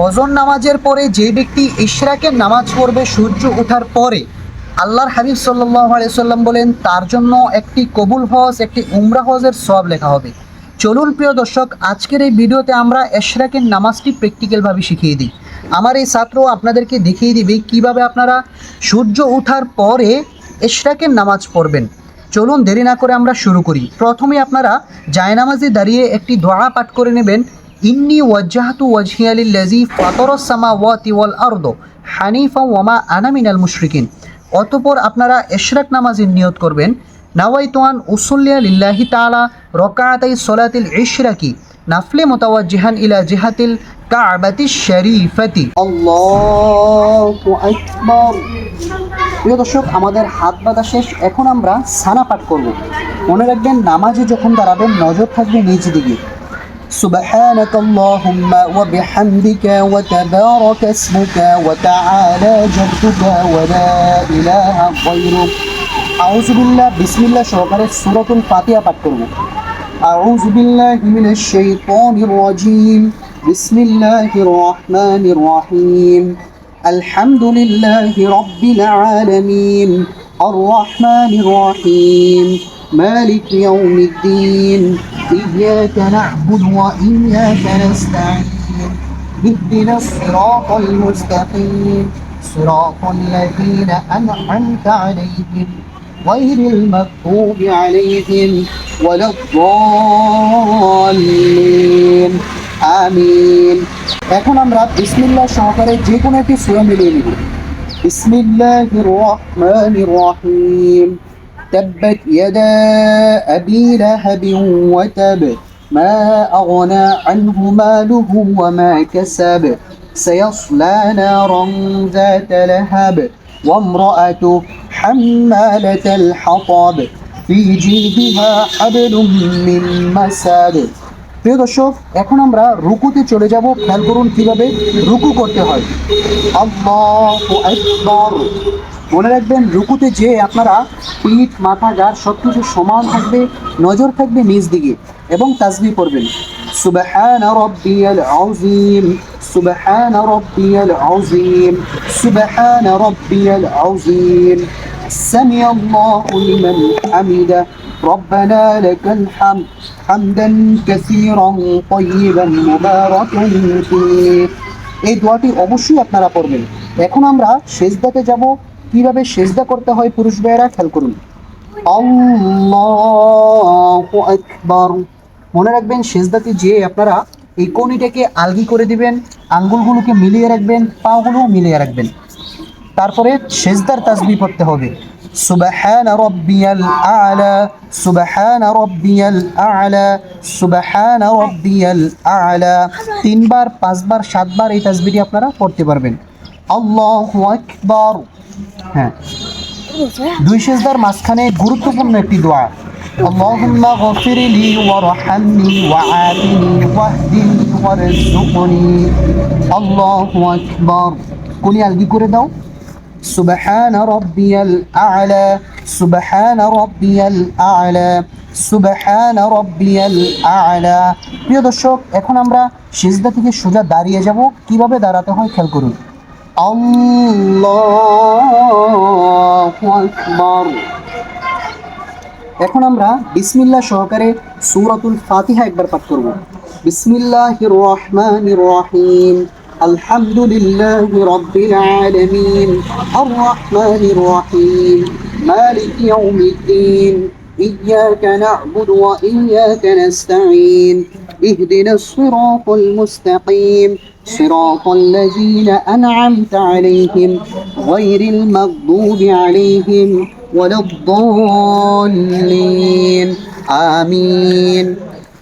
ফজর নামাজের পরে যে ব্যক্তি ইশরাকের নামাজ পড়বে, সূর্য ওঠার পরে। আল্লাহর হাবিব সাল্লাহ আলিয়াল্লাম বলেন, তার জন্য একটি কবুল হজ, একটি উমরা হজের সব লেখা হবে। চলুন প্রিয় দর্শক, আজকের এই ভিডিওতে আমরা এশরাকের নামাজটি প্র্যাকটিক্যালভাবে শিখিয়ে দিই। আমার এই ছাত্র আপনাদেরকে দেখিয়ে দিবে কীভাবে আপনারা সূর্য ওঠার পরে এশরাকের নামাজ পড়বেন। চলুন দেরি না করে আমরা শুরু করি। প্রথমে আপনারা জায়নামাজে দাঁড়িয়ে একটি দোয়া পাঠ করে নেবেন। ইন্নি ওয়াজ্জাহাতু ওয়াজহিয়ালিল্লাজি ফাতরস সামাওয়াতি ওয়াল আরদ হানিফা ওয়ামা আনা মিনাল মুশরিকিন। অতপর আপনারা এশরাক নামাজের নিয়ত করবেন নাওয়াইতোয়ান উসল্লিয়া লিল্লাহি তাআলা রকাআতাই সলাতিল ইশরাকি নাফলে মোতাওয়াজ্জিহান ইলা জিহাতিল কাবাতি শরীফাতি। প্রিয় দর্শক, আমাদের হাত বাঁধা শেষ। এখন আমরা সানা পাঠ করব। মনে রাখবেন, নামাজে যখন দাঁড়াবেন, নজর থাকবে নিজ দিকে। سبحانك اللهم وبحمدك وتبارك اسمك وتعالى جدك ولا إله غيرك أعوذ بالله بسم الله সহকারে সূরাতুল ফাতিহা পাঠ করব أعوذ بالله من الشيطان الرجيم بسم الله الرحمن الرحيم الحمد لله رب العالمين الرحمن الرحيم مالك يوم الدين إياك نعبد وإياك نستعين اهدنا الصراط المستقيم صراط الذين أنعمت عليهم غير المغضوب عليهم ولا الضالين আমিন এখন আমরা বিসমিল্লাহ সহকারে যে কোনো একটি সূরা মিলিয়ে নিব বিসমিল্লাহির রহমানির রহিম تبت يدا أبي لهب وتب ما أغنى عنه ماله وما كسب سيصلى نارا ذات لهب وامرأته حمالة الحطب في جيدها حبل من مسد প্রিয় দর্শক এখন আমরা রুকুতে চলে যাব খেয়াল করুন কিভাবে রুকু করতে হয় আল্লাহু আকবার মনে রাখবেন রুকুতে যে আপনারা পিঠ মাথা গার সব কিছু সমান থাকবে নজর থাকবে নিজ দিকে এবং তাসবি পড়বেন সুবহান রব্বিয়াল আযীম সুবহান রব্বিয়াল আযীম সুবহান রব্বিয়াল আযীম سمع الله لمن حمده ربنا لك الحمد حمدا كثيرا طيبا مباركا فيه এই দোয়াটি অবশ্যই আপনারা পড়বেন এখন আমরা সেজদাতে যাব কীভাবে সেজদা করতে হয় পুরুষ ভাইয়েরা? খেয়াল করুন। মনে রাখবেন, সেজদাতে যে আপনারা এই কনিটাকে আলগি করে দিবেন, আঙ্গুলগুলোকে মিলিয়ে রাখবেন পাগুলো মিলিয়ে রাখবেন। তারপরে সেজদার তাসবি পড়তে হবে। সুবহান রব্বিয়াল আলা, সুবহান রব্বিয়াল আলা, সুবহান রব্বিয়াল আলা। তিনবার, পাঁচবার, সাতবার এই তাসবিটি আপনারা পড়তে পারবেন। আল্লাহু আকবার। হ্যাঁ দুই সেজদার মাঝখানে গুরুত্বপূর্ণ একটি দোয়া اللهم اغفر لي وارحمني وعافني واهدني وارزقني الله اكبر কোনি আলগি করে দাও সুবহান রব্বিয়াল আ'লা সুবহান রব্বিয়াল আ'লা সুবহান রব্বিয়াল আ'লা প্রিয় দর্শক এখন আমরা সিজদা থেকে সোজা দাঁড়িয়ে যাব কিভাবে দাঁড়াতে হয় খেয়াল করুন আল্লাহু আকবার। এখন আমরা বিসমিল্লাহ সহকারে সূরাতুল ফাতিহা একবার পাঠ করব। বিসমিল্লাহির রহমানির রহিম। আলহামদুলিল্লাহি রাব্বিল আলামিন। আর রহমানির রহিম। মালিক ইয়াউমিদ্দিন। إياك نعبد وإياك نستعين اهدنا الصراط المستقيم صراط الذين أنعمت عليهم غير المغضوب عليهم ولا الضالين آمين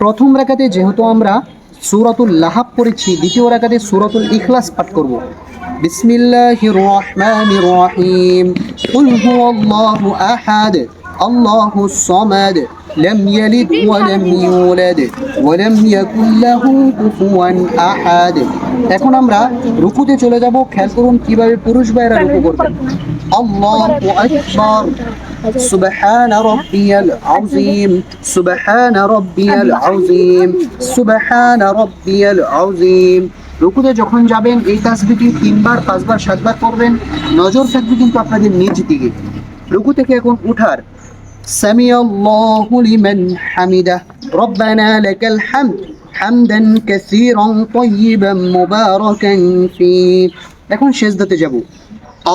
প্রথম রাকাতে যেহেতু আমরা সূরাতুল লাহাব পড়েছি দ্বিতীয় রাকাতে সূরাতুল ইখলাস পাঠ করব বিসমিল্লাহির রহমানির রহিম কুল হুয়াল্লাহু আহাদ আল্লাহুস সামাদ لم يلد ولم يولد ولم يكن له كفوا احد এখন আমরা রুকুতে চলে যাব খেয়াল করুন কিভাবে পুরুষ ভাইরা রুকু করবেন আল্লাহু আকবার سبحان ربي العظيم سبحان ربي العظيم سبحان ربي العظيم রুকুতে যখন যাবেন এই তাসবিটি তিনবার পাঁচবার সাতবার করবেন নজর থাকবে কিন্তু আপনাদের নিজ দিকে রুকু থেকে এখন উঠার সামি আল্লাহু লিমান হামিদা রব্বানা লাকাল হামদ হামদান কাসীরান তাইয়িবান মুবারাকান ফি এখন সেজদাতে যাব।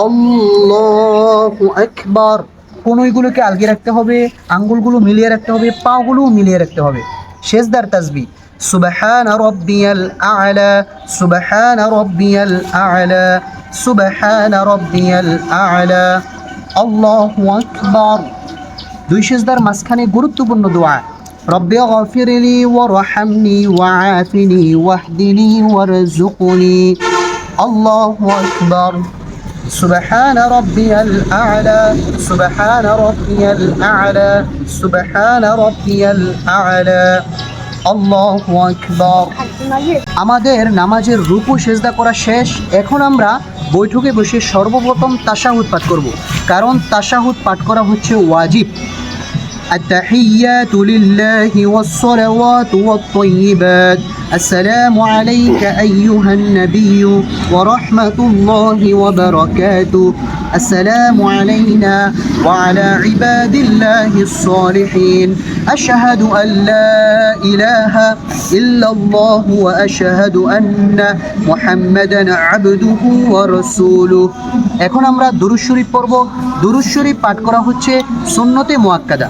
আল্লাহু আকবার কোনইগুলোকে আলগিয়ে রাখতে হবে, আঙ্গুলগুলো মিলিয়ে রাখতে হবে, পাগুলোও মিলিয়ে রাখতে হবে। সেজদার তাসবি। সুবহান রব্বিয়াল আ'লা, সুবহান রব্বিয়াল আ'লা, সুবহান রব্বিয়াল আ'লা, আল্লাহু আকবার। দুই সেজদার মাঝখানে গুরুত্বপূর্ণ দোয়া রব্বি গফিরলি ওয়ারহামনি ওয়াআফিনি ওয়াহদিনি ওয়ারজুকনি আল্লাহু আকবার سبحان ربي الأعلى سبحان ربي الأعلى سبحان ربي الأعلى الله أكبر আমাদের নামাজের রূপু সেজদা করা শেষ এখন আমরা বৈঠকে বসে সর্বপ্রথম তাশাহুদ পাঠ করব কারণ তাশাহুদ পাঠ করা হচ্ছে ওয়াজিব التحيات لله والصلوات والطيبات السلام عليك أيها النبي ورحمة الله وبركاته السلام علينا وعلى عباد الله الصالحين أشهد أن لا إله إلا الله وأشهد أن محمدا عبده ورسوله এখন আমরা দুরুদ শরীফ পড়ব দুরুদ শরীফ পাঠ করা হচ্ছে সুন্নতে মুয়াক্কাদা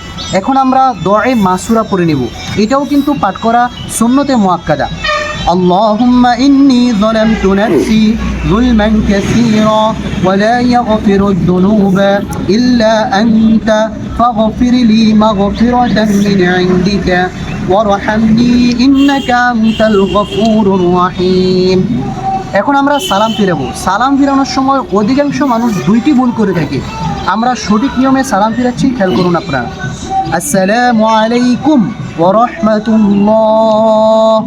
এখন আমরা দোয়ায়ে মাসুরা পড়ে নেব এটাও কিন্তু পাঠ করা সুন্নতে মুয়াক্কাদা اللهم إني ظلمت نفسي ظلما كثيرا ولا يغفر الذنوب إلا أنت فاغفر لي مغفرة من عندك وارحمني إنك أنت الغفور الرحيم এখন আমরা সালাম ফিরাবো সালাম ফিরানোর সময় অধিকাংশ মানুষ দুইটি ভুল করে থাকে আমরা সঠিক নিয়মে সালাম ফিরাচ্ছি খেয়াল করুন আপনারা আসসালামু আলাইকুম ওরহমতুল্লাহ।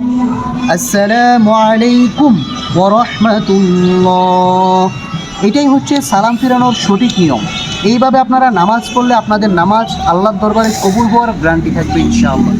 আসসালামু আলাইকুম ওরহমতুল্লাহ। এটাই হচ্ছে সালাম ফিরানোর সঠিক নিয়ম। এইভাবে আপনারা নামাজ পড়লে আপনাদের নামাজ আল্লাহর দরবারে কবুল হওয়ার গ্যারান্টি থাকবে ইনশাআল্লাহ।